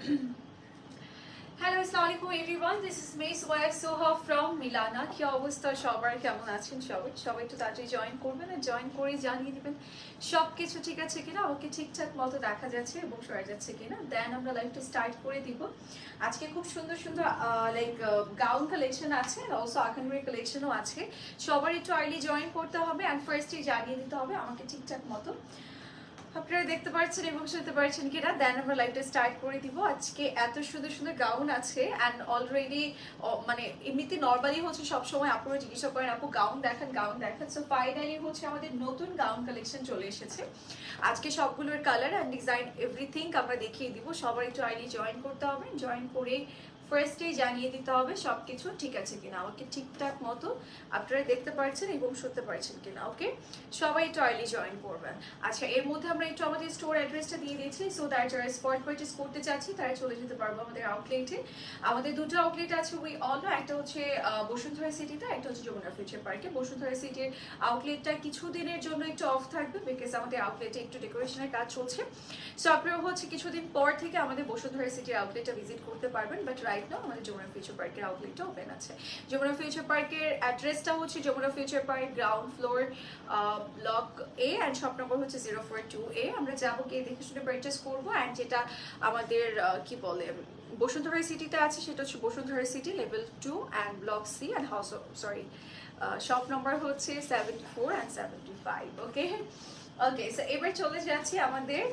Hello আসসালামু everyone this is me সোয়া Soha from মিলানা কি অবস্থা সবার কেমন আছেন সবাই সবাই একটু তাড়াতাড়ি জয়েন করবেন আর জয়েন করে জানিয়ে দিবেন সব কিছু ঠিক আছে কিনা ওকে ঠিকঠাক মতো দেখা যাচ্ছে এবং শোয়া যাচ্ছে কিনা দেন আমরা লাইভটা স্টার্ট করে দিব আজকে খুব সুন্দর সুন্দর লাইক গাউন কালেকশন আছে অলসো আকানরি কালেকশনও আছে সবার একটু আর্লি জয়েন করতে হবে অ্যান্ড ফার্স্টে জানিয়ে দিতে হবে আমাকে ঠিকঠাক মতো আপনারা দেখতে পাচ্ছেন এবং শুনতে পারছেন কিনা? দেন আমরা লাইভটা স্টার্ট করে দিব। আজকে এত সুন্দর সুন্দর গাউন আছে অ্যান্ড অলরেডি মানে এমনিতে নর্মালি হচ্ছে সবসময় আপনারা জিজ্ঞাসা করেন, আপু গাউন দেখান গাউন দেখান। সো ফাইনালি হচ্ছে আমাদের নতুন গাউন কালেকশন চলে এসেছে। আজকে সবগুলোর কালার অ্যান্ড ডিজাইন এভরিথিং আমরা দেখিয়ে দিব। সবার একটু আইডি জয়েন করতে হবে। জয়েন করে ফার্স্টেই জানিয়ে দিতে হবে সব কিছু ঠিক আছে কিনা আমাকে ঠিকঠাক মতো আপনারা দেখতে পাচ্ছেন এবং শুনতে পারছেন কিনা, ওকে? সবাই একটু আর্লি জয়েন করবেন। আচ্ছা এর মধ্যে আমরা একটু আমাদের স্টোর অ্যাড্রেসটা দিয়ে দিয়েছি সো দ্যাট যারা স্পট পারচেস করতে চাচ্ছি, তারা চলে যেতে পারব আমাদের আউটলেটে আমাদের দুটো আউটলেট আছে উই অল একটা হচ্ছে বসুন্ধরা সিটিতে একটা হচ্ছে যমুনা ফিউচার পার্কে বসুন্ধরা সিটির আউটলেটটা কিছুদিনের জন্য একটু অফ থাকবে বিকজ আমাদের আউটলেটে একটু ডেকোরেশনের কাজ চলছে। সো আপনারা হচ্ছে কিছুদিন পর থেকে আমাদের বসুন্ধরা সিটির আউটলেটটা ভিজিট করতে পারবেন বাট রাইট নাও আমাদের যমুনা ফিউচার পার্কের আউটলেটটা ওপেন আছে। যমুনা ফিউচার পার্কের অ্যাড্রেসটা হচ্ছে Jamuna Future Park ground floor block A and shop number হচ্ছে জিরো ফোর টু এ আমরা যাব গিয়ে দেখে শুনে পারচেস করব অ্যান্ড যেটা আমাদের কি বলে, বসুন্ধরা সিটিতে আছে সেটা হচ্ছে Bashundhara City level two and block C and house sorry shop number হচ্ছে seventy four and seventy five okay okay so এবার চলে যাচ্ছি আমাদের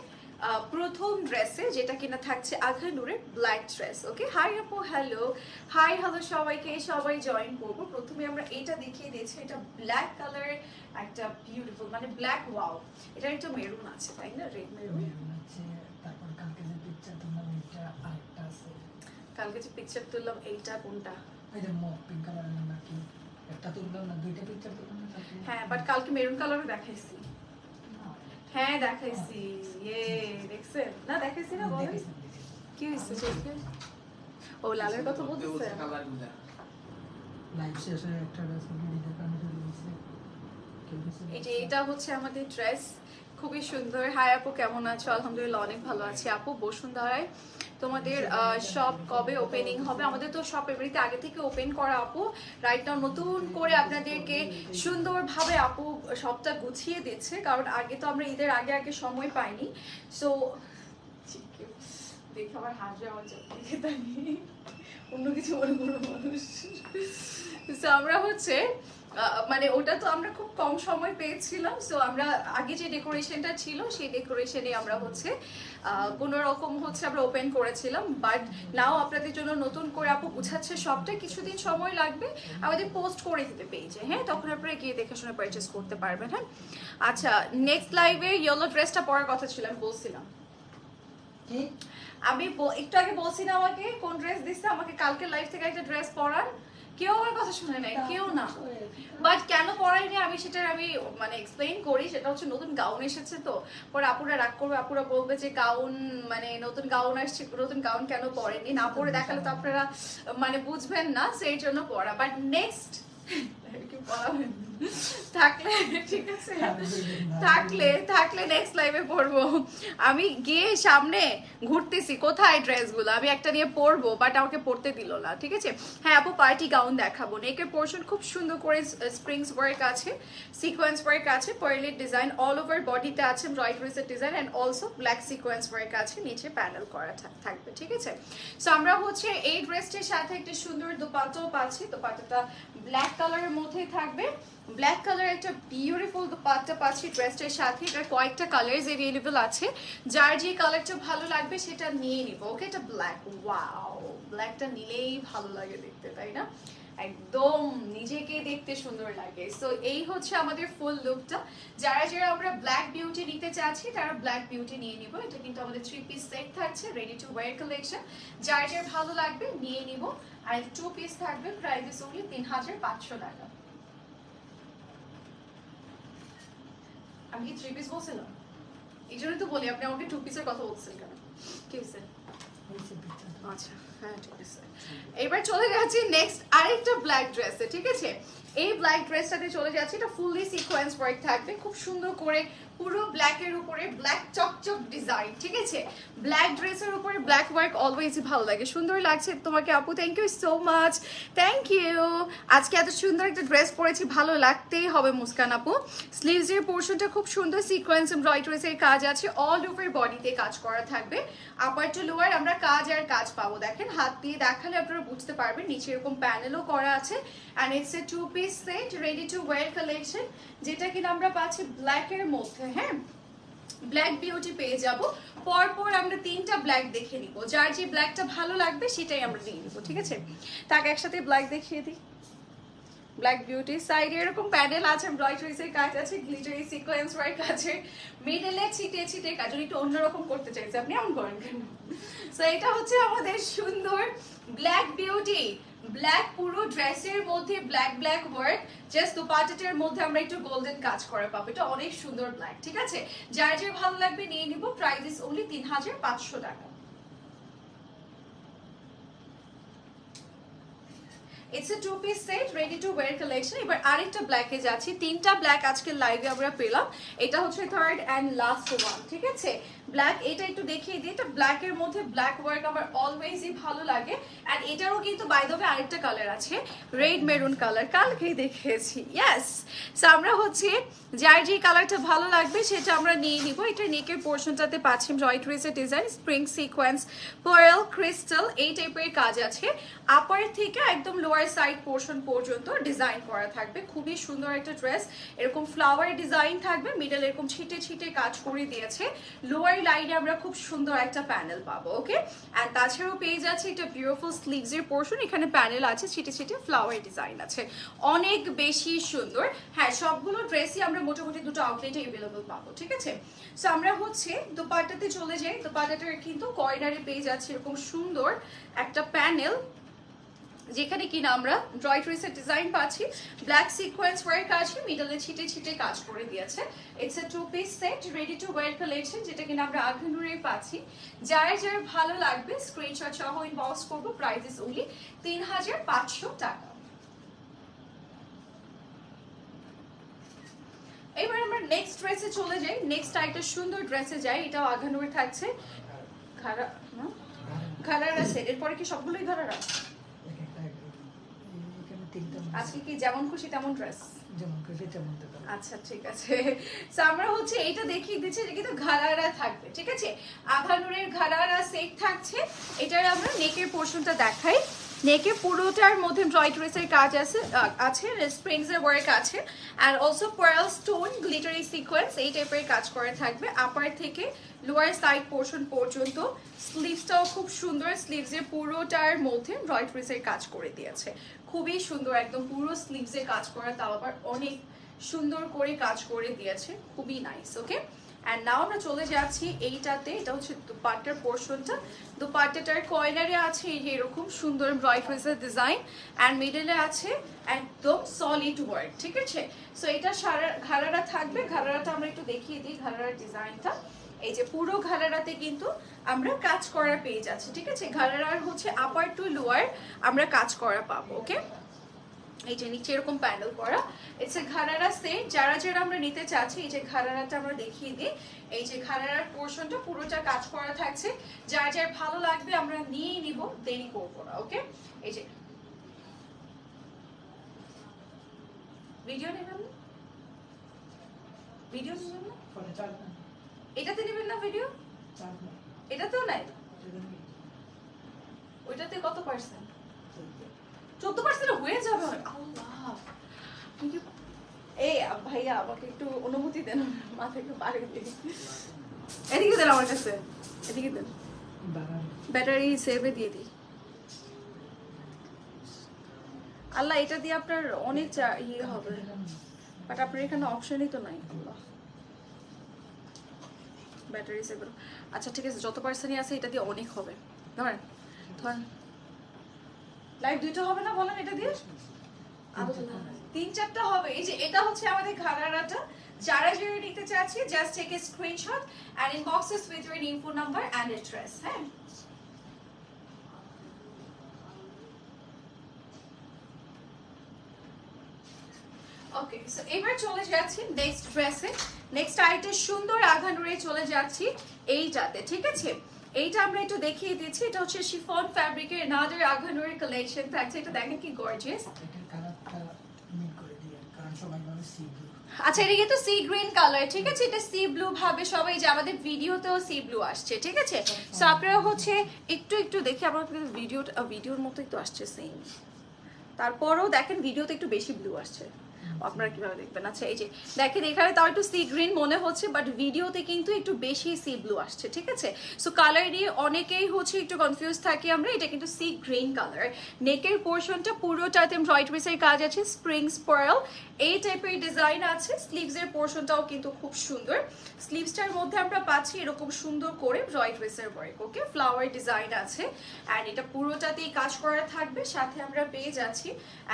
প্রথম ড্রেসে যেটা কিনা থাকছে আঘা নূরের ব্ল্যাক ড্রেস ওকে হাই আপু হ্যালো হাই হ্যালো সবাইকে সবাই জয়েন করব। প্রথমে আমরা এটা দেখিয়ে দিয়েছি এটা ব্ল্যাক কালারের একটা বিউটিফুল মানে ব্ল্যাক ওয়াও এটা একটা মেরুন আছে তাই না? রেড মেরুন তারপর কালকে যে পিকচার তুললাম এইটা আরেকটা আছে। কালকে যে পিকচার তুললাম এইটা কোনটা? ওই যে মক পিঙ্ক কালারের নাকি? একটা তুললাম না দুইটা পিকচার তুললাম হ্যাঁ বাট কালকে মেরুন কালারও দেখাইছি। হ্যাঁ দেখাইছি। ইয়ে দেখছেন? না দেখাইছি না বলেন। কি হইছে চোখে? ও লালের কথা বলতেছে? লাইভ শেষ হয়ে একটা ড্রেস ভিডিও দেখানো হয়েছে এই যে এটা হচ্ছে আমাদের ড্রেস খুবই সুন্দর। হাই আপু কেমন আছো? আলহামদুলিল্লাহ অনেক ভালো আছি। আপু বসুন্ধরায়। তোমাদের শপ কবে ওপেনিং হবে? আমাদের তো শপ এমনিতে আগে থেকে ওপেন করা, আপু। রাইট নাও নতুন করে আপনাদেরকে সুন্দরভাবে আপু সবটা গুছিয়ে দিচ্ছে। কারণ আগে তো আমরা ঈদের আগে আগে সময় পাইনি। সো দেখে আমার হাসবে আমার চোখ দেখে অন্য কিছু মনে করো মানুষ। So, আমরা হচ্ছে মানে ওটা তো আমরা খুব কম সময় পেয়েছিলাম। সো আমরা আগে যে ডেকোরেশনটা ছিল সেই ডেকোরেশনে আমরা হচ্ছে কোন রকম হচ্ছে আমরা ওপেন করেছিলাম। বাট নাও আপনাদের জন্য নতুন করে আপু গুছাচ্ছে সবটা কিছুদিন সময় লাগবে। আমাদের পোস্ট করে দিতে পেয়েছে হ্যাঁ? তখন আপনারা গিয়ে দেখে শুনে পারচেস করতে পারবেন হ্যাঁ? আচ্ছা নেক্সট লাইভে ইয়েলো ড্রেসটা পরার কথা ছিল বলছিলাম। কি? আমি একটু আগে বলছি না আমাকে কোন ড্রেস দিচ্ছে আমাকে কালকে লাইভ থেকে একটা ড্রেস পরান কেউ আমার কথা শুনে নাই কেউ না। বাট কেন পরাইনি আমি সেটা আমি মানে এক্সপ্লেইন করি সেটা হচ্ছে নতুন গাউন এসেছে তো। পরে আপুরা রাগ করবে আপুরা বলবে যে গাউন মানে নতুন গাউন আসছে নতুন গাউন কেন পরেনি না পরে দেখালে তো আপনারা মানে বুঝবেন না সেই জন্য পড়া বাট নেক্সট থাকলে, ঠিক আছে? থাকলে থাকলে নেক্সট লাইভে পরবো আমি গিয়ে সামনে ঘুরতেছি, কোথায় ড্রেসগুলো আমি একটা নিয়ে পরবো বাট আমাকে পরতে দিল না, ঠিক আছে? হ্যাঁ আপু পার্টি গাউন দেখাবো। নেকের পোর্শন খুব সুন্দর করে স্প্রিংস ওয়ার্ক আছে সিকোয়েন্স ওয়ার্ক আছে পার্লের ডিজাইন অল ওভার বডিতে আছে রয়েসের design and also black sequence work আছে, নিচে প্যানেল করা থাকবে, ঠিক আছে? সো আমরা হচ্ছে এই ড্রেসটির সাথে একটা সুন্দর দোপাট্টাও পাচ্ছি, দোপাট্টাটা ব্ল্যাক কালারের মধ্যেই থাকবে। ব্ল্যাক কালার একটা বিউটিফুল দোপাট্টা পাচ্ছি ড্রেসটার সাথে। এটার কয়েকটা কালার অ্যাভেলেবল আছে। যার যে কালারটা ভালো লাগবে সেটা নিয়ে নিব ওকে এটা ব্ল্যাক ওয়াও ব্ল্যাকটা নিলেই ভালো লাগে দেখতে, তাই না? একদম নিজেকে দেখতে সুন্দর লাগে। সো এই হচ্ছে আমাদের ফুল লুকটা যারা যারা আমরা ব্ল্যাক বিউটি নিতে চাচ্ছি, তারা ব্ল্যাক বিউটি নিয়ে নিব। এটা কিন্তু আমাদের থ্রি পিস সেট থাকছে রেডি টু ওয়ার কালেকশন যার যার ভালো লাগবে, নিয়ে নিব। আর টু পিস থাকবে প্রাইসেস ওনলি তিন হাজার পাঁচশো টাকা। আমি কি থ্রি পিস বলছিলাম। এই জন্যই তো বলি, আপনি আমাকে টু পিসের কথা বলছেন কেন? কি হয়েছে। আচ্ছা হ্যাঁ ঠিক এবার চলে যাচ্ছি নেক্সট আরেকটা ব্ল্যাক ড্রেসে ঠিক আছে? এই ব্ল্যাক ড্রেসটাতে চলে যাচ্ছি, এটা ফুললি সিকোয়েন্স ওয়ার্ক থাকবে, খুব সুন্দর করে পুরো ব্ল্যাক এর উপরে ব্ল্যাক চকচক ডিজাইন ঠিক আছে? ব্ল্যাক ড্রেসের উপরে ব্ল্যাক ওয়ার্ক অলওয়েজই ভালো লাগে। সুন্দর লাগছে তোমাকে আপু thank you so much thank you আজকে এত সুন্দর একটা ড্রেস পরেছি, ভালো লাগতেই হবে মুস্কান আপু। স্লিভস এর পোর্শনটা খুব সুন্দর সিকোয়েন্স এমব্রয়ডারিজ এর কাজ আছে অল ওভার বডিতে কাজ করা থাকবে। আপার টু লোয়ার আমরা কাজ আর কাজ পাবো। দেখেন, হাত দিয়ে দেখালে আপনারা বুঝতে পারবেন, নিচে এরকম প্যানেলও করা আছে। And it's a two piece set ready to wear collection যেটা কিনা আমরা পাচ্ছি ব্ল্যাক এর মধ্যে। হ্যাঁ? ব্ল্যাক বিউটি পেয়ে যাব। পরপর আমরা তিনটা ব্ল্যাক দেখে নিব। যার যে ব্ল্যাকটা ভালো লাগবে, সেটাই আমরা নিয়ে নিব, ঠিক আছে? তাকে, একসাথে ব্ল্যাক দেখিয়ে দিই। ব্ল্যাক বিউটি সাইডে এরকম প্যানেল আছে এমব্রয়ডারিজের কাজ আছে গ্লিটারি সিকোয়েন্স ওয়ার্ক আছে। মিডলে ছিটে ছিটে কাজ একটু অন্যরকম করতে চাইছে আপনি এমন করেন কেন? সো এটা হচ্ছে আমাদের সুন্দর ব্ল্যাক বিউটি ব্ল্যাক পুরো ড্রেসের মধ্যে ব্ল্যাক ব্ল্যাক ওয়ার্ক জাস্ট দুপাটাটার মধ্যে আমরা একটু গোল্ডেন কাজ করা পাবো। এটা অনেক সুন্দর ব্ল্যাক ঠিক আছে? যার যার ভালো লাগবে নিয়ে নিব প্রাইস ইস ওনলি তিন হাজার পাঁচশো টাকা। It's a two piece set ready to wear collection এবার আরেকটা ব্ল্যাকে যাচ্ছি। তিনটা ব্ল্যাক আজকে লাইভে আমরা পেলাম। এটা হচ্ছে থার্ড অ্যান্ড লাস্ট ওয়ান ঠিক আছে? ব্ল্যাক এটা একটু দেখিয়ে দিই। এটা ব্ল্যাক এর মধ্যে ব্ল্যাক ওয়ার্ক আমার অলওয়েজই ভালো লাগে। অ্যান্ড এটারও কিন্তু বাই ওয়ে আরেকটা কালার আছে। রেড মেরুন কালার কালকেই দেখিয়েছি। ইয়েস সো আমরা হচ্ছে, যার যে কালারটা ভালো লাগবে, সেটা আমরা নিয়ে নিব। এটা নেকের পোর্শনটাতে পাচ্ছি জয়ট্রিসের design spring sequence pearl crystal এই টাইপের কাজ আছে। আপার থেকে একদম লোয়ার সাইড পোর্শন পর্যন্ত ডিজাইন করা থাকবে। খুবই সুন্দর একটা ড্রেস এরকম ফ্লাওয়ার ডিজাইন থাকবে মিডল এরকম ছিটে ছিটে কাজ করে দিয়েছে। লোয়ার লাইনে আমরা খুব সুন্দর একটা প্যানেল পাবো ওকে অ্যান্ড তাছাড়াও পেয়ে যাচ্ছে এটা বিউটিফুল স্লিভস এর পোর্শন এখানে প্যানেল আছে, ছিটে ছিটে ফ্লাওয়ার ডিজাইন আছে। অনেক বেশি সুন্দর। হ্যাঁ সবগুলো ড্রেসই আমরা মোটামুটি দুটো আউটলেটে অ্যাভেলেবল পাবো, ঠিক আছে? সো আমরা হচ্ছে দোপাট্টাতে চলে যাই। দোপাট্টাটার কিন্তু কর্নারে পেয়ে যাচ্ছে এরকম সুন্দর একটা প্যানেল যেখানে কিনা আমরা ড্রয় ট্রেসের ডিজাইন পাচ্ছি। ব্ল্যাক সিকোয়েন্স ওয়ার্ক আছে মিডলে ছিটে ছিটে কাজ করে দিয়েছে। It's a two piece set ready to wear collection যেটা কিনা আমরা আঘনুরে পাচ্ছি। যার যার ভালো লাগবে স্ক্রিনশট সহ ইনবক্স করব প্রাইস ইস ওনলি তিন হাজার পাঁচশো টাকা। এবার আমরা নেক্সট ড্রেসে চলে যাই। নেক্সট আরেকটা সুন্দর ড্রেসে যাই, এটাও আঘানুরে থাকছে। খারা ঘাড়ারা সেট এরপরে কি সবগুলোই ঘাড়ারা এক একটা এক- এখানে তিনটা মনে হয়। আজকে কি যেমন খুশি তেমন ড্রেস যেমন খুশি তেমন আচ্ছা ঠিক আছে। তো আমরা হচ্ছে এটা দেখিয়ে দিচ্ছি এটা কিন্তু ঘাড়ারা থাকবে ঠিক আছে? আঘানুরের ঘাড়ারা সেট থাকছে। এটার আমরা নেকের পোর্শনটা দেখাই। নেকে পুরোটার মধ্যে ড্রয়ট্রেসের কাজ আছে আছে স্প্রিংস এর ওয়ার্ক আছে আর also pearl stone glittery sequence এই টাইপের কাজ করে থাকবে। আপার থেকে লোয়ার সাইড পোর্শন পর্যন্ত স্লিভসটাও খুব সুন্দর স্লিভসের পুরোটার মধ্যে ড্রয়ট্রেসের কাজ করে দিয়েছে। খুবই সুন্দর, একদম পুরো স্লিভসের কাজ করা, তাও আবার অনেক সুন্দর করে কাজ করে দিয়েছে। খুবই নাইস ওকে অ্যান্ড নাও আমরা চলে যাচ্ছি এইটাতে, এটা হচ্ছে দুপাট্টার পোর্শনটা দুপাট্টাটার কয়লারে আছে এরকম সুন্দর ব্রাইটওয়েসের ডিজাইন অ্যান্ড মিডলে আছে একদম সলিড ওয়ার্ক ঠিক আছে? সো এটা সারা, ঘাড়ারা থাকবে, ঘাড়ারাটা আমরা একটু দেখিয়ে দিই ঘাড়ারার ডিজাইনটা এই যে পুরো ঘাড়ারাতে কিন্তু আমরা কাজ করা পেয়ে যাচ্ছি, ঠিক আছে? ঘাড়ারার হচ্ছে আপার টু লোয়ার আমরা কাজ করা পাবো ওকে এই যে নিচে এরকম প্যানেল করা। ইটস এ ঘাড়ারা সেট যারা যারা আমরা নিতে চাচ্ছি এই যে ঘাড়ারাটা আমরা দেখিয়ে দিই। এই যে ঘাড়ারার পোর্শনটা পুরোটা কাজ করা থাকছে। যার যার ভালো লাগবে আমরা নিয়েই নিব দেরি করব না ওকে এই যে। ভিডিও নেবেন না? ভিডিও নেবেন না? এটাতে নেবেন না ভিডিও এটাতেও নাই? ওইটাতে কত পার্সেন্ট চোদ্দ। পার্সেন্ট হয়ে যাবে আল্লাহ কিন্তু এই ভাইয়া আমাকে একটু অনুমতি দেন মাথা একটু দিই। এদিকে দেন আমার কাছে। এদিকে দেন। ব্যাটারি সেভে দিয়ে দিই। আল্লাহ এটা দিয়ে আপনার অনেক ইয়ে হবে। বাট আপনার এখানে অপশনই তো নাই। আল্লাহ ব্যাটারি সেভের আচ্ছা ঠিক আছে যত পার্সেন্টই আছে এটা দিয়ে অনেক হবে। ধরেন ধরেন। লাইভ দুইটা হবে না বলেন এটা দিয়ে? তিন চারটা হবে। এই যে এটা হচ্ছে আমাদের যারা যারা নিতে চাচ্ছি just take a screenshot inbox us with your info number and address হ্যাঁ? ওকে সো এবার চলে যাচ্ছি নেক্সট ড্রেসে নেক্সট আরেকটা সুন্দর আঘানুরে চলে যাচ্ছি এইটাতে ঠিক আছে? এইটা আমরা একটু দেখিয়ে দিচ্ছি। এটা হচ্ছে শিফন ফ্যাব্রিকের নাদের আঘানুরের কালেকশন থাকছে এটা দেখেন কি গর্জিয়াস এটার কালারটা মিট করে দিই কারণ সবাই বলে সি ব্লু আচ্ছা এটা কিন্তু সি গ্রিন কালার ঠিক আছে? এটা সি ব্লু ভাবে সবাই যে আমাদের ভিডিওতেও সি ব্লু আসছে, ঠিক আছে? সো আপনারা হচ্ছে একটু একটু দেখে, আমার ভিডিও ভিডিওর মতোই তো আসছে সেম তারপরেও দেখেন ভিডিওতে একটু বেশি ব্লু আসছে। আপনারা কীভাবে দেখবেন? আচ্ছা এই যে, দেখেন, এখানে তাও একটু সি গ্রিন মনে হচ্ছে বাট ভিডিওতে কিন্তু একটু বেশি সি ব্লু আসছে, ঠিক আছে? সো কালার নিয়ে অনেকেই হচ্ছে একটু কনফিউজ থাকি আমরা, এটা কিন্তু সি গ্রিন কালার নেকের পোর্শনটা পুরোটাতে এমব্রয়ডারিসের কাজ আছে স্প্রিংস পার্ল এই টাইপের ডিজাইন আছে স্লিভসের পোর্শনটাও কিন্তু খুব সুন্দর। স্লিভসটার মধ্যে আমরা পাচ্ছি এরকম সুন্দর করে এমব্রয়ডারিসের ওয়ার্ক ওকে ফ্লাওয়ার ডিজাইন আছে অ্যান্ড এটা পুরোটাতেই কাজ করা থাকবে। সাথে আমরা পেয়ে যাচ্ছি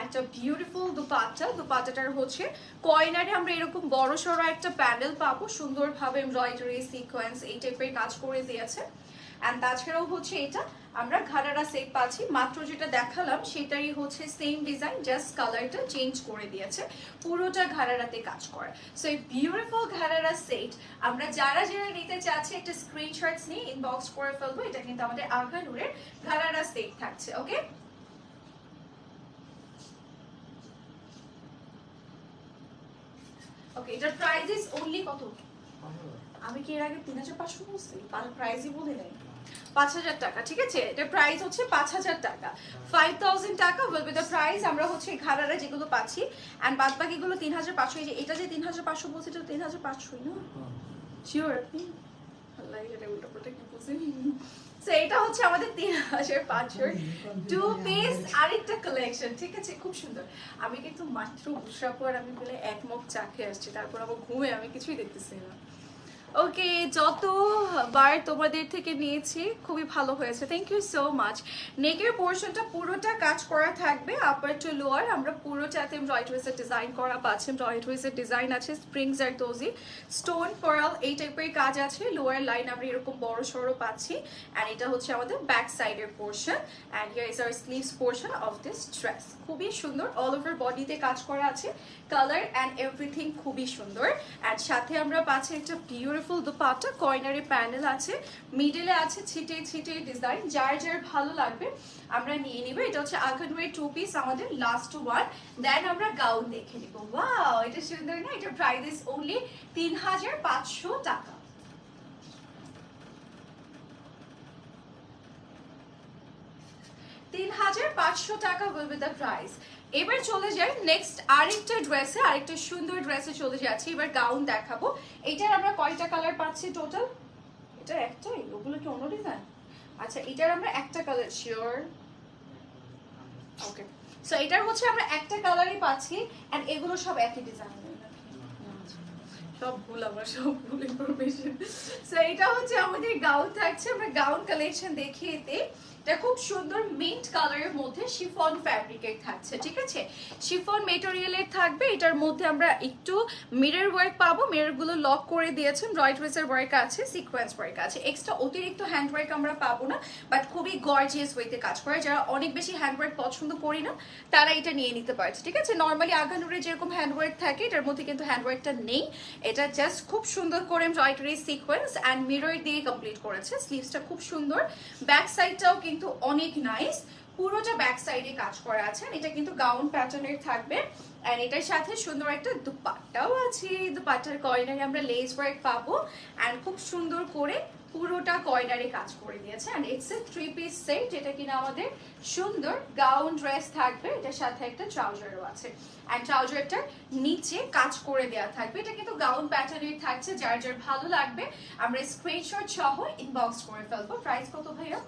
একটা বিউটিফুল দুপাট্টা। দুপাট্টাটার হচ্ছে কয়নারে আমরা এরকম বড় সড়ো একটা প্যানেল পাবো, সুন্দরভাবে এমব্রয়ডারি, সিকোয়েন্স এই টাইপের কাজ করে দিয়েছে। অ্যান্ড তাছাড়াও হচ্ছে এটা, আমরা ঘাড়ারা সেট পাচ্ছি। মাত্র যেটা দেখালাম, সেটারই হচ্ছে সেম ডিজাইন জাস্ট কালারটা চেঞ্জ করে দিয়েছে। পুরোটা ঘাড়ারাতে কাজ করে। সো এই বিউটিফুল ঘাড়ারা সেট আমরা যারা যারা নিতে চাচ্ছি, একটা স্ক্রিনশটস নিয়ে ইনবক্স করে ফেলব। এটা কিন্তু আমাদের আঘানুরের ঘাড়ারা সেট থাকছে ওকে ওকে এটার প্রাইস ইজ অনলি কত? আমি কি এর আগে তিন হাজার পাঁচশো বলছি? প্রাইসই বলে নাই পাঁচ হাজার টাকা ঠিক আছে? এটা প্রাইস হচ্ছে পাঁচ হাজার টাকা। ফাইভ থাউজেন্ড টাকা উইল বি দ্য প্রাইস আমরা হচ্ছে ঘাড়ারা যেগুলো পাচ্ছি। অ্যান্ড বাদ বাকিগুলো তিন হাজার পাঁচশো। যে এটা যে তিন হাজার পাঁচশো বলছি এটা তিন হাজার পাঁচশোই না? শিওর আপনি? আল্লাহ এটা উল্টো কি বলছেন So, এটা হচ্ছে আমাদের তিন হাজার পাঁচশোর টু পিস আরেকটা কালেকশন ঠিক আছে? খুব সুন্দর। আমি কিন্তু মাত্র উৎসাহ পর আমি বলে এক মগ চা খেয়ে আসছি তারপর আবার ঘুমে আমি কিছুই দেখতেছি না। ওকে যতবার তোমাদের থেকে নিয়েছি, খুবই ভালো হয়েছে। থ্যাংক ইউ সো মাচ নেকের পোর্শনটা পুরোটা কাজ করা থাকবে আপার টু লোয়ার আমরা পুরোটাতে এমব্রয়ডারিসের ডিজাইন করা পাচ্ছি এমব্রয়ডারিসের ডিজাইন আছে স্প্রিংস আর দোজি। স্টোন পার্ল এই টাইপের কাজ আছে। লোয়ার লাইন আমরা এরকম বড় সড়ো পাচ্ছি। অ্যান্ড এটা হচ্ছে আমাদের ব্যাক সাইডের portion and here is our sleeves portion of this dress খুবই সুন্দর অল ওভার বডিতে কাজ করা আছে। কালার অ্যান্ড এভরিথিং খুবই সুন্দর। অ্যান্ড সাথে আমরা পাচ্ছি একটা বিউটিফুল দুপাটা কর্নারে প্যানেল আছে মিডলে আছে ছিটে ছিটে ডিজাইন যার যার ভালো লাগবে আমরা নিয়ে নিব। এটা হচ্ছে আগানুয়ের টু পিস আমাদের লাস্ট ওয়ান দেন আমরা গাউন দেখে নিব। ওয়াও এটা সুন্দর না? এটা প্রাইস ইস অনলি তিন হাজার পাঁচশো টাকা। তিন হাজার পাঁচশো টাকা বলবে দ্য প্রাইস এবার চলে যাই নেক্সট আরেকটা ড্রেসে আরেকটা সুন্দর ড্রেসে চলে যাচ্ছি। এবার গাউন দেখাবো। এটার আমরা কয়টা কালার পাচ্ছি টোটাল এটা একটাই ওগুলো কি অন্য ডিজাইন আচ্ছা এটার আমরা একটা কালার শিওর ওকে সো এটার হচ্ছে আমরা একটা কালারই পাচ্ছি এন্ড এগুলো সব একই ডিজাইন সব ভুল আমার সব ভুল ইনফরমেশন সো এটা হচ্ছে আমাদের গাউন থাকছে। আমরা গাউন কালেকশন দেখিয়ে দিই। এটা খুব সুন্দর মিন্ট কালারের মধ্যে শিফন ফ্যাব্রিকের থাকছে, ঠিক আছে? শিফন মেটেরিয়ালের থাকবে, এটার মধ্যে আমরা একটু মিরর ওয়ার্ক পাবো মিররগুলো লক করে দিয়েছেন রয়ট্রেসের ওয়ার্ক আছে সিকোয়েন্স ওয়ার্ক আছে। এক্সট্রা অতিরিক্ত হ্যান্ড ওয়ার্ক আমরা পাবো না বাট খুবই গর্জিয়াস ওয়েতে কাজ করে। যারা অনেক বেশি হ্যান্ড ওয়ার্ক পছন্দ করি না, তারা এটা নিয়ে নিতে পারছে, ঠিক আছে? নর্মালি আঘানুরে যেরকম হ্যান্ড ওয়ার্ক থাকে, এটার মধ্যে কিন্তু হ্যান্ড ওয়ার্কটা নেই। এটা জাস্ট খুব সুন্দর করে রয়টরি সিকোয়েন্স অ্যান্ড মিরর দিয়ে কমপ্লিট করেছে। স্লিভসটা খুব সুন্দর। ব্যাক সাইডটাও কিন্তু অনেক নাইস পুরোটা ব্যাক সাইডে কাজ করা আছে এটা কিন্তু গাউন প্যাটার্নের থাকবে। এন্ড এটার সাথে সুন্দর একটা দুপাট্টাও আছে। দুপাট্টার কর্নারে আমরা লেস ওয়ার্ক পাবো। এন্ড খুব সুন্দর করে পুরোটা কয়নারে কাজ করে দিয়েছে। And it's a three piece set যেটা কিনা আমাদের সুন্দর গাউন ড্রেস থাকবে। এটার সাথে একটা ট্রাউজারও আছে। এন্ড ট্রাউজারটা নিচে কাজ করে দেওয়া থাকবে। এটা কিন্তু গাউন প্যাটার্নের থাকছে। যার যার ভালো লাগবে, আমরা স্ক্রিনশট সহ ইনবক্স করে ফেলব। প্রাইস কত ভাইয়া?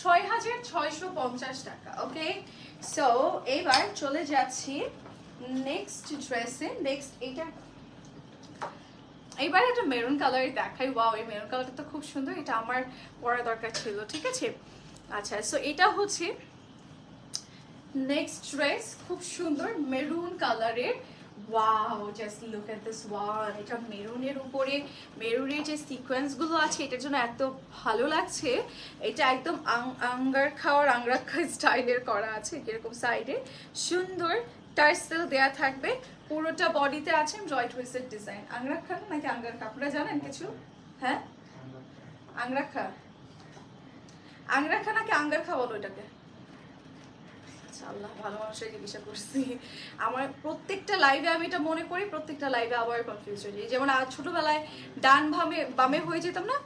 ছয় এবার চলে যাচ্ছি নেক্সট ড্রেসে নেক্সট এটা এবার একটা মেরুন কালারের দেখাই। ওয়াও এই মেরুন কালারটা তো খুব সুন্দর, এটা আমার পরা দরকার ছিল, ঠিক আছে? আচ্ছা সো এটা হচ্ছে নেক্সট ড্রেস খুব সুন্দর মেরুন কালারের wow just look at this one এটা মেরুনের উপরে, মেরুনের যে সিকোয়েন্সগুলো আছে, এটার জন্য এত ভালো লাগছে। এটা একদম আঙ্গার খাওয়ার আংরাক্ষা স্টাইলের করা আছে এরকম সাইডে সুন্দর টার্সেল দেয়া থাকবে। পুরোটা বডিতে আছে জয় টুইস্টেড ডিজাইন আংরাক্ষা নাকি আঙ্গারখা কাপড়া জানেন কিছু? হ্যাঁ? আংরাক্ষা আংরাক্ষা নাকি আঙ্গারখা বলো এটাকে? আল্লাহ ভালো মানুষের জিজ্ঞাসা করছি। আমার প্রত্যেকটা লাইভে আমি এটা মনে করি, প্রত্যেকটা লাইভে আবার কনফিউজ হয়ে যাই। যেমন আজ ছোটবেলায় ডান ভাবে বামে হয়ে যেতাম না?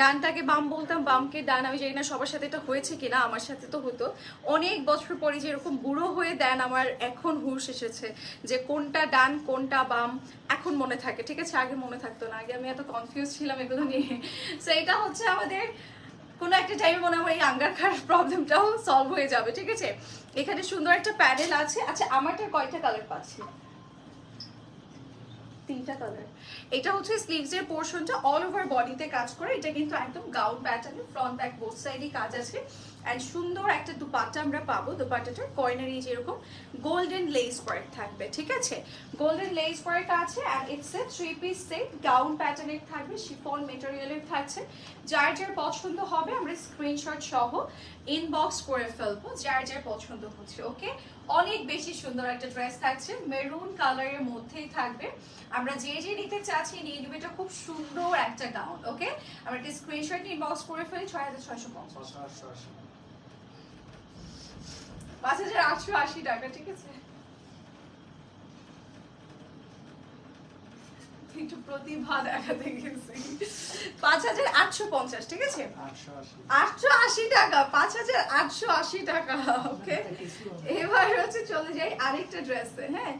ডানটাকে বাম বলতাম, বামকে ডান, আমি জানি না সবার সাথে এটা হয়েছে কিনা, আমার সাথে তো হতো। অনেক বছর পরে যে এরকম বুড়ো হয়ে দেন, আমার এখন হুশ এসেছে যে কোনটা ডান, কোনটা বাম, এখন মনে থাকে। ঠিক আছে? আগে মনে থাকতো না, আগে আমি এত কনফিউজ ছিলাম এগুলো নিয়ে। সো এটা হচ্ছে আমাদের কোনো একটা টাইমে মনে হয় এই আঙ্গার প্রবলেমটাও সলভ হয়ে যাবে, ঠিক আছে? এখানে সুন্দর একটা প্যানেল আছে। আচ্ছা আমারটা কয়টা কালার পাচ্ছি? তিনটা কালার এটা হচ্ছে স্লিভস এর পোর্শনটা অল ওভার বডিতে কাজ করে। এটা কিন্তু একদম gown pattern front back both সাইডই কাজ আছে। এন্ড সুন্দর একটা দুপাট্টা আমরা পাবো। দুপাট্টাটার কর্নারি যেরকম গোল্ডেন লেস ওয়ার্ক থাকবে, ঠিক আছে? গোল্ডেন লেস ওয়ার্ক আছে and it's a three piece set gown প্যাটার্নের থাকবে শিফন মেটেরিয়ালের থাকছে। যার যার পছন্দ হবে আমরা স্ক্রিনশট সহ ইনবক্স করে ফেলব, যার যার পছন্দ হচ্ছে ওকে অনেক বেশি সুন্দর একটা ড্রেস থাকছে মেরুন কালারের মধ্যেই থাকবে। আমরা যে যে নিতে চাচ্ছি নিয়ে নিবে, এটা খুব সুন্দর একটা গাউন ওকে আমরা একটা স্ক্রিনশট ইনবক্স করে ফেলি ছয় হাজার ছয়শো পঞ্চাশ। পাঁচ হাজার আটশো আশি টাকা ঠিক আছে? একটু প্রতিভা দেখাতে গেছি। পাঁচ হাজার আটশো পঞ্চাশ ঠিক আছে? আটশো আশি। টাকা পাঁচ হাজার আটশো আশি টাকা ওকে এবার হচ্ছে চলে যাই আরেকটা ড্রেসে হ্যাঁ?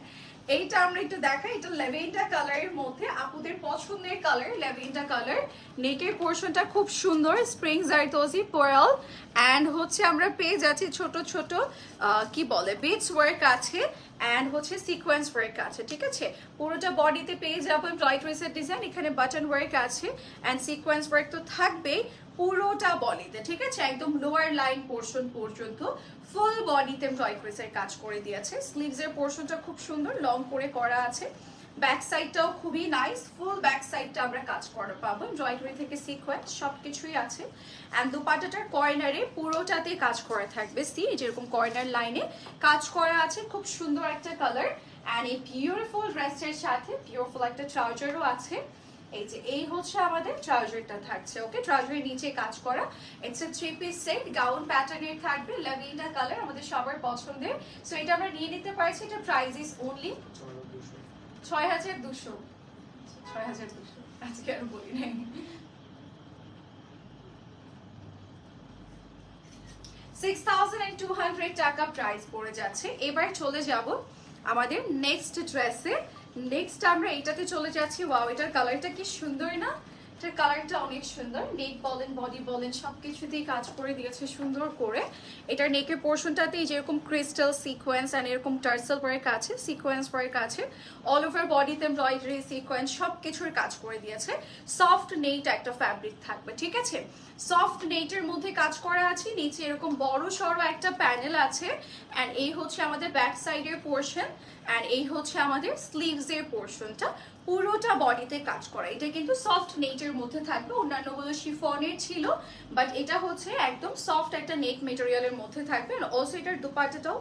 এইটা আমরা একটু দেখাই, এটা লেভেন্ডা কালারের মধ্যে আপুদের পছন্দের কালার লেভেন্ডা কালার। নেকের পোর্শনটা খুব সুন্দর, স্প্রিং জারতোজি, পোরাল। অ্যান্ড হচ্ছে আমরা পেয়ে যাচ্ছি ছোট ছোট কি বলে বিটস ওয়ার্ক আছে। অ্যান্ড হচ্ছে সিকোয়েন্স ওয়ার্ক আছে, ঠিক আছে? পুরোটা বডিতে পেয়ে যাব এমপ্লয় ট্রেসের ডিজাইন এখানে বাটন ওয়ার্ক আছে। অ্যান্ড সিকোয়েন্স ওয়ার্ক তো থাকবেই। পুরোটা বডিতে, ঠিক আছে? একদম লোয়ার লাইন পোর্শন পর্যন্ত ফুল বডিতে এমপ্লয় ট্রেসের কাজ করে দিয়েছে। স্লিভস এর পোর্শনটা খুব সুন্দর লং করে করা আছে। ব্যাক সাইডটাও খুবই নাইস ফুল ব্যাক সাইডটা আমরা কাজ করা, পাবো। জয়েন্টরি থেকে সিকোয়েন্স সবকিছুই আছে। অ্যান্ড দুপাটাটার কর্নারে পুরোটাতে কাজ করা থাকবে। সি যেরকম কর্নার লাইনে কাজ করা আছে, খুব সুন্দর একটা কালার অ্যান্ড এই বিউটিফুল ড্রেসের সাথে বিউটিফুল একটা ট্রাউজারও আছে। এই যে, এই হচ্ছে আমাদের ট্রাউজারটা থাকছে ওকে ট্রাউজারের নিচে কাজ করা it's a three piece set gown প্যাটার্নের থাকবে কালার আমাদের সবার পছন্দের। সো এটা আমরা নিয়ে নিতে পারছি, এটা প্রাইস ইজ অনলি ছয় হাজার দুশো। ছয় হাজার দুশো। আজকে আর বলি নাই। সিক্স থাউজেন্ড টু হান্ড্রেড টাকা প্রাইস পড়ে যাচ্ছে। এবার চলে যাব আমাদের নেক্সট ড্রেসে নেক্সট আমরা এটাতে চলে যাচ্ছি। ওয়াও এটার কালারটা কি সুন্দর না? এটার কালারটা অনেক সুন্দর। নেক বলেন, বডি বলেন সব কিছুতেই কাজ করে দিয়েছে, সুন্দর করে। এটার নেকের পোর্শনটাতেই যেরকম ক্রিস্টাল সিকোয়েন্স অ্যান্ড এরকম টার্সেল ওয়ার্ক আছে সিকোয়েন্স ওয়ার্ক আছে অল ওভার বডিতে এমব্রয়ডারি সিকোয়েন্স সব কিছুর কাজ করে দিয়েছে। সফট নেইট একটা ফ্যাব্রিক থাকবে, ঠিক আছে? সফট নেইটের মধ্যে কাজ করা আছে, নিচে এরকম বড় সড়ো একটা প্যানেল আছে অ্যান্ড এই হচ্ছে আমাদের ব্যাক সাইডের পোর্শন অ্যান্ড এই হচ্ছে আমাদের স্লিভস এর পোর্শনটা পুরোটা বডিতে কাজ করা। এটা কিন্তু সফট নেটের মধ্যে থাকবে। অন্যান্যগুলো শিফনের ছিল বাট এটা হচ্ছে একদম সফট একটা নেট মেটেরিয়ালের মধ্যে থাকবে। অলসো এটার দুপাটাটাও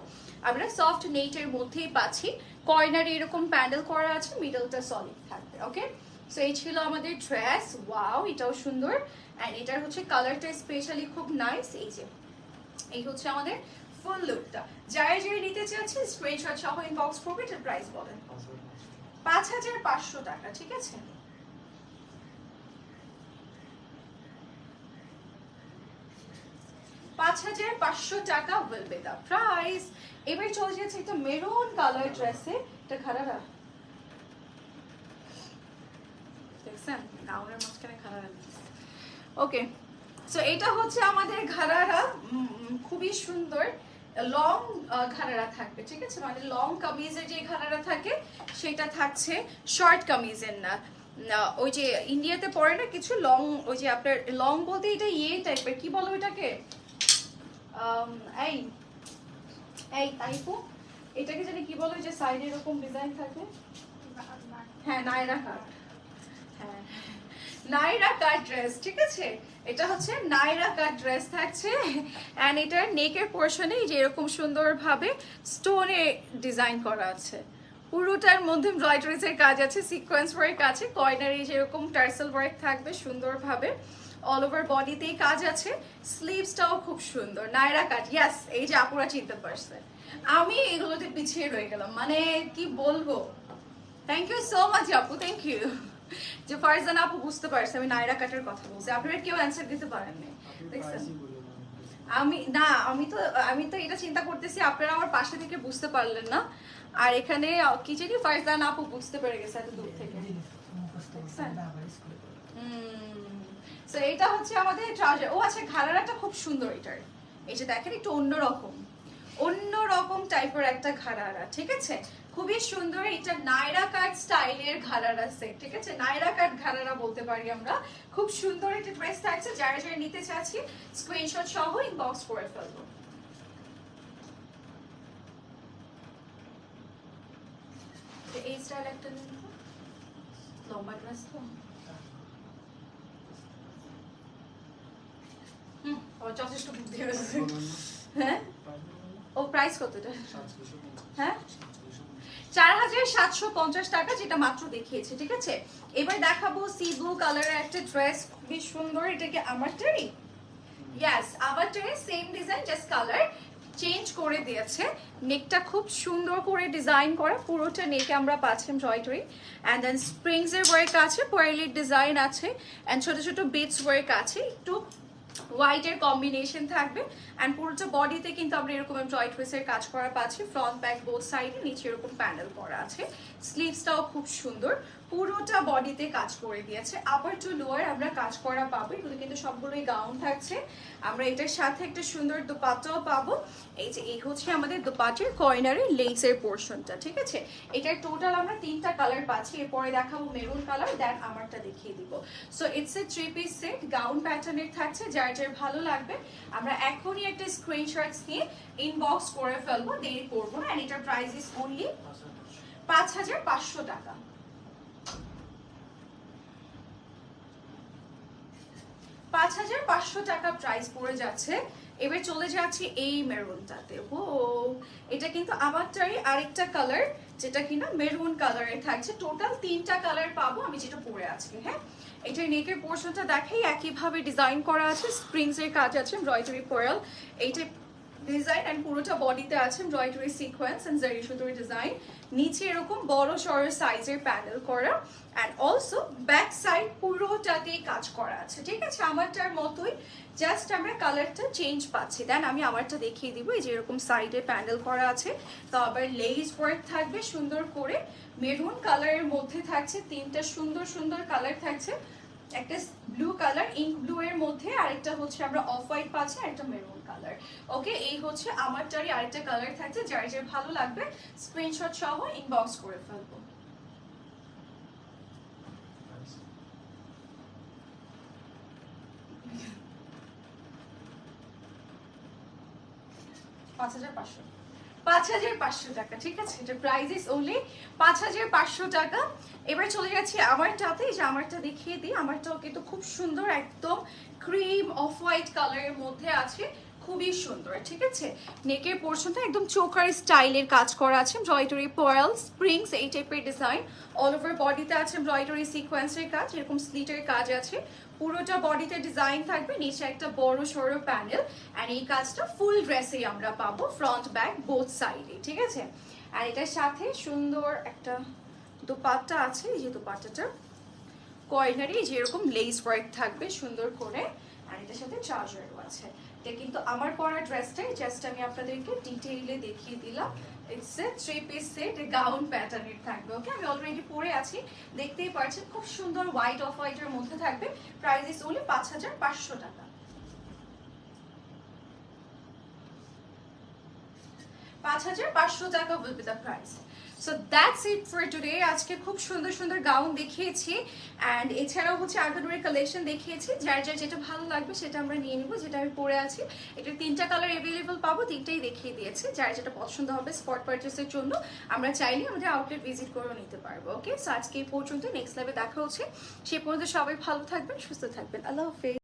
আমরা সফট নেটের মধ্যেই পাচ্ছি। কর্নারে এরকম প্যান্ডেল করা আছে মিডলটা সলিড থাকবে ওকে সো এই ছিল আমাদের ড্রেস ওয়াও এটাও সুন্দর। অ্যান্ড এটার হচ্ছে কালারটা স্পেশালি খুব নাইস এই যে, এই হচ্ছে আমাদের ফুল লুকটা যারা যারা নিতে চাচ্ছে স্ক্রিনশট সহ ইনবক্স করবে, এটার প্রাইস বলেন। পাঁচ হাজার পাঁচশো টাকা, ঠিক আছে? পাঁচ হাজার পাঁচশো টাকা উইল বি দ্য প্রাইস এবার চলে যাচ্ছে একটা মেরুন কালার ড্রেসে এটা খারারা দেখছেন? গাউনের মাঝখানে খারারা ওকে সো এটা হচ্ছে আমাদের ঘাড়ারা খুবই সুন্দর। লং ঘাড়ারা থাকবে ঠিক আছে? মানে লং কামিজের যে ঘাড়ারা থাকে সেটা থাকছে শর্ট কামিজের না। ওই যে ইন্ডিয়াতে পরে না কিছু লং ওই যে আপনার লং বলতে এটা ইয়ে টাইপের কি বলো ওইটাকে? এই এই তাইপু এটাকে জানি কি বলে যে সাইডে এরকম ডিজাইন থাকে? হ্যাঁ নাইরা কাট হ্যাঁ। নাইরা কাট ড্রেস, ঠিক আছে? এটা হচ্ছে নাইরা কাট ড্রেস থাকছে। অ্যান্ড এটার নেকের পোর্শনে যে এরকম সুন্দরভাবে স্টোনে ডিজাইন করা আছে। পুরোটার মধ্যে এমব্রয়ডারিজের কাজ আছে সিকোয়েন্স ওয়ার্ক আছে কয়নারি যেরকম টার্সেল ওয়ার্ক থাকবে সুন্দরভাবে। অল ওভার বডিতেই কাজ আছে। স্লিভসটাও খুব সুন্দর। নাইরা কাট ইয়াস এই যে আপুরা চিনতে পারছে। আমি এগুলোতে পিছিয়ে রয়ে গেলাম। মানে কি বলব? থ্যাংক ইউ সো মাচ আপু থ্যাংক ইউ যে ফারজান আপু বুঝতে পারছে আমি নাইরা কাটার কথা বলছি। আপনারা কেউ অ্যান্সার দিতে পারেননি দেখছেন? আমি না আমি তো আমি তো এটা চিন্তা করতেছি আপনারা আমার পাশে থেকে বুঝতে পারলেন না। আর এখানে কি জানি ফারজান আপু বুঝতে পেরে গেছে এত দূর থেকে। তো এটা হচ্ছে আমাদের ট্রাউজার ও আচ্ছা ঘাড়ারাটা খুব সুন্দর এটার। এই যে দেখেন একটু অন্যরকম। অন্যরকম টাইপের একটা ঘাড়ারা, ঠিক আছে? খুবই সুন্দর এটা নাইরা কাট স্টাইলের ঘাড়ারা সেট ঠিক আছে? নাইরা কাট ঘাড়ারা বলতে পারি আমরা। খুব সুন্দর একটা ড্রেস থাকছে, যারা যারা নিতে চাচ্ছি স্ক্রিনশট সহ ইনবক্স করে ফেলব। এই স্টাইল একটা। লম্বা ড্রেস তো? হুম যথেষ্ট বুদ্ধি হয়েছে। হ্যাঁ? প্রাইস কতটা হ্যাঁ? চার হাজার সাতশো পঞ্চাশ টাকা যেটা মাত্র দেখিয়েছে ঠিক আছে? এবার দেখাবো সি ব্লু কালারের একটা ড্রেস খুবই সুন্দর এটা কি আমারটারই yes আমারটারই same design just colour change করে দিয়েছে। নেকটা খুব সুন্দর করে ডিজাইন করা পুরোটা নেকে আমরা পাচ্ছি এমব্রয়ডারি অ্যান্ড দেন স্প্রিংস এর ওয়ার্ক আছে পয়েলির ডিজাইন আছে। অ্যান্ড ছোট ছোট বিটস ওয়ার্ক আছে একটু হোয়াইটের কম্বিনেশন থাকবে অ্যান্ড পুরোটা বডিতে কিন্তু আমরা এরকম এমব্রয়ডারিসের কাজ করা পাচ্ছি ফ্রন্ট ব্যাক বোথ সাইডে নিচে এরকম প্যানেল করা আছে। স্লিভসটাও খুব সুন্দর। পুরোটা বডিতে কাজ করে দিয়েছে। আপার টু লোয়ার আমরা কাজ করা পাবো, এগুলো কিন্তু সবগুলোই গাউন থাকছে। আমরা এটার সাথে একটা সুন্দর দোপাট্টাও পাবো। এই যে, এই হচ্ছে আমাদের দোপাটের কর্নারের লেসের পোর্শনটা ঠিক আছে? এটার টোটাল আমরা তিনটা কালার পাচ্ছি, এরপরে দেখাবো মেরুন কালার দেন আমারটা দেখিয়ে দিব। So it's a three piece set gown প্যাটার্নের থাকছে, যার যার ভালো লাগবে, আমরা এখনই একটা স্ক্রিনশটস নিয়ে ইনবক্স করে ফেলব, দেরি করব না এটার প্রাইস ইস অনলি পাঁচ হাজার পাঁচশো টাকা। পাঁচ হাজার পাঁচশো টাকা প্রাইস পড়ে যাচ্ছে। এবার চলে যাচ্ছি এই মেরুনটাতে ও, এটা কিন্তু আমারটারই আরেকটা কালার যেটা কিনা মেরুন কালারের থাকছে। টোটাল তিনটা কালার পাবো আমি যেটা পরে আছি হ্যাঁ? এটার নেকের পোর্শনটা দেখেই একইভাবে ডিজাইন করা আছে। স্প্রিংসের কাজ আছে এমব্রয়ডারি কোরাল এইটা ডিজাইন এন্ড পুরোটা বডিতে আছে এমব্রয়ডারি সিকোয়েন্স এন্ড জারি সুতোর ডিজাইন নিচে এরকম বড় সড়ো সাইজের প্যানেল করা অ্যান্ড অলসো ব্যাক সাইড পুরোটাতেই কাজ করা আছে, ঠিক আছে? আমারটার মতোই জাস্ট আমরা কালারটা চেঞ্জ পাচ্ছি। দেন আমি আমারটা দেখিয়ে দিব, এই যে এরকম সাইডে প্যান্ডেল করা আছে। তো আবার লেস ওয়ার্ক থাকবে, সুন্দর করে মেরুন কালারের মধ্যে থাকছে, তিনটা সুন্দর সুন্দর কালার থাকছে। একটা ব্লু কালার ইঙ্ক ব্লু এর মধ্যে আরেকটা হচ্ছে আমরা অফ হোয়াইট পাচ্ছি, আরেকটা মেরুন কালার ওকে এই হচ্ছে আমারটারই আরেকটা কালার থাকছে, যার যার ভালো লাগবে স্ক্রিনশট সহ ইনবক্স করে ফেলব। পাঁচ হাজার পাঁচশো। পাঁচ হাজার পাঁচশো টাকা, ঠিক আছে? প্রাইস ইস পাঁচ হাজার পাঁচশো টাকা। এবার চলে যে আমারটা দেখিয়ে দিই। আমারটাও কিন্তু খুব সুন্দর, একদম ক্রিম অফ হোয়াইট কালারের মধ্যে আছে। খুবই সুন্দর, ঠিক আছে? নেকের পোর্শনটা একদম চোকার স্টাইলের কাজ করা আছে এমব্রয়ডারি পয়েল স্প্রিংস এই টাইপের ডিজাইন অল ওভার বডিতে আছে এমব্রয়ডারি সিকোয়েন্সের কাজ, এরকম স্লিটের কাজ আছে। পুরোটা বডিতে ডিজাইন থাকবে, নিচে একটা বড় সড়ো প্যানেল অ্যান্ড এই কাজটা ফুল ড্রেসেই আমরা পাবো ফ্রন্ট ব্যাক বোথ সাইডে ঠিক আছে? আর এটার সাথে সুন্দর একটা দোপাট্টা আছে, এই যে দোপাট্টাটা। কর্নারে যেরকম লেস ওয়ার্ক থাকবে সুন্দর করে, আর এটার সাথে চার্জারও আছে। এটা কিন্তু আমার পরা ড্রেসটাই জাস্ট আমি আপনাদেরকে ডিটেইলে দেখিয়ে দিলাম। It's a three piece set gown প্যাটার্নের থাকবে ওকে আমি অলরেডি পরে আছি। দেখতেই পাচ্ছেন, খুব সুন্দর হোয়াইট অফ হোয়াইটের মধ্যে থাকবে। প্রাইস ইস ওনলি পাঁচ হাজার পাঁচশো টাকা। পাঁচ হাজার পাঁচশো টাকা will be the price so that's it for today আজকে খুব সুন্দর সুন্দর গাউন দেখিয়েছি। অ্যান্ড এছাড়াও হচ্ছে আগানুরের কালেকশন দেখিয়েছি। যার যার যেটা ভালো লাগবে সেটা আমরা নিয়ে নিব, যেটা আমি পরে আছি। এটা তিনটা কালার অ্যাভেলেবল পাবো, তিনটাই দেখিয়ে দিয়েছে। যার যেটা পছন্দ হবে স্পট পারচেসের জন্য, আমরা চাইলে আমাদের আউটলেট ভিজিট করেও নিতে পারব ওকে সো আজকে এই পর্যন্ত নেক্সট লাইভে দেখা হচ্ছে। সে পর্যন্ত সবাই ভালো থাকবেন, সুস্থ থাকবেন। আল্লাহ হাফেজ।